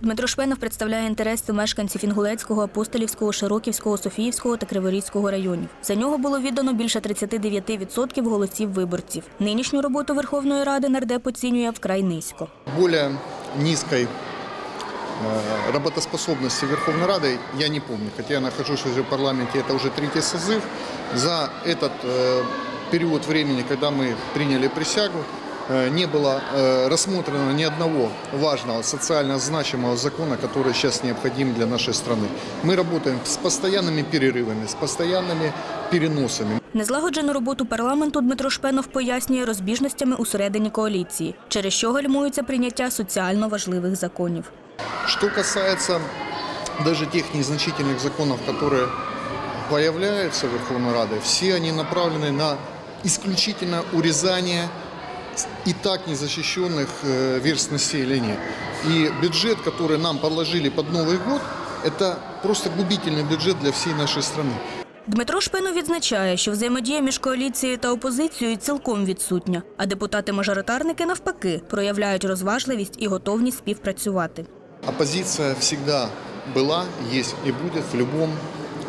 Дмитро Шпенов представляє інтереси мешканців Інгулецького, Апостолівського, Широківського, Софіївського та Криворізького районів. За нього було віддано більше 39% голосів виборців. Нинішню роботу Верховної Ради нардеп оцінює вкрай низько. более низкой э, работоспособности Верховной Рады я не помню, хотя я нахожусь уже в парламенте, это уже третий созыв. За этот э, период времени, когда мы приняли присягу, э, не было э, рассмотрено ни одного важного социально значимого закона, который сейчас необходим для нашей страны. Мы работаем с постоянными перерывами, с постоянными переносами. Незлагоджену роботу парламенту Дмитро Шпенов пояснює розбіжностями усередині коаліції, через що гальмується прийняття соціально важливих законів. Что касается даже тех незначительных законов, которые появляются в Верховной Раде, все они направлены на исключительно урезание и так незащищенных э, верств населения. И бюджет, который нам положили под Новый год, это просто губительный бюджет для всей нашей страны. Дмитро Шпенов відзначає, що взаємодія між коаліцією та опозицією цілком відсутня, а депутати-мажоритарники навпаки проявляють розважливість і готовність співпрацювати. Оппозиция всегда была, есть и будет в любом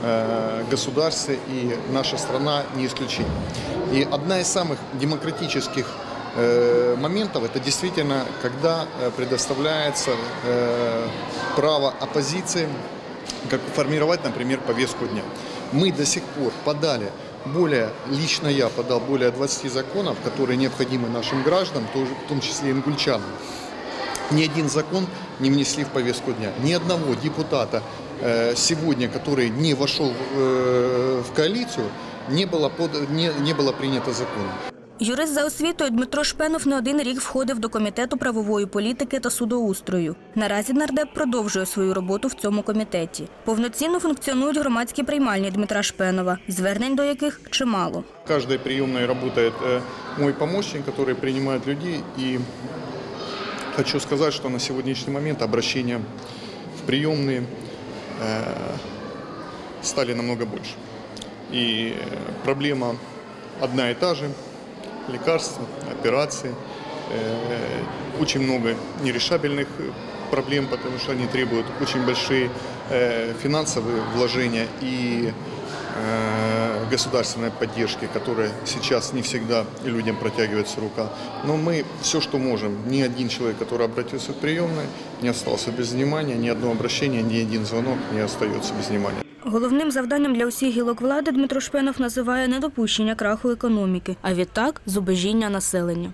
э, государстве, и наша страна не исключение. И одна из самых демократических э, моментов это действительно, когда э, предоставляется э, право оппозиции как формировать, например, повестку дня. Мы до сих пор подали более, лично я подал более 20 законов, которые необходимы нашим гражданам, тоже, в том числе ингульчанам ни один закон не внесли в повестку дня. Ни одного депутата э, сегодня, который не вошел э, в коалицию, не было, под, не, не было принято закона. Юрист за освітою Дмитро Шпенов не один рік входив до комітету правової політики та судоустрою. Наразі нардеп продовжує свою роботу в цьому комітеті. Повноцінно функціонують громадські приймальні Дмитра Шпенова, звернень до яких чимало. В каждой приемной работает э, мой помощник, который принимает людей. И хочу сказать, что на сегодняшний момент обращения в приемные э, стали намного больше. И э, проблема одна и та же. Лекарства, операции. Э, очень много нерешабельных проблем, потому что они требуют очень большие э, финансовые вложения и э, государственной поддержки, которая сейчас не всегда людям протягивается рука. Но мы все, что можем, ни один человек, который обратился к приемной, не остался без внимания, ни одно обращение, ни один звонок не остается без внимания. Головним завданням для усіх гілок влади Дмитро Шпенов називає недопущення краху економіки, а відтак зубожіння населення.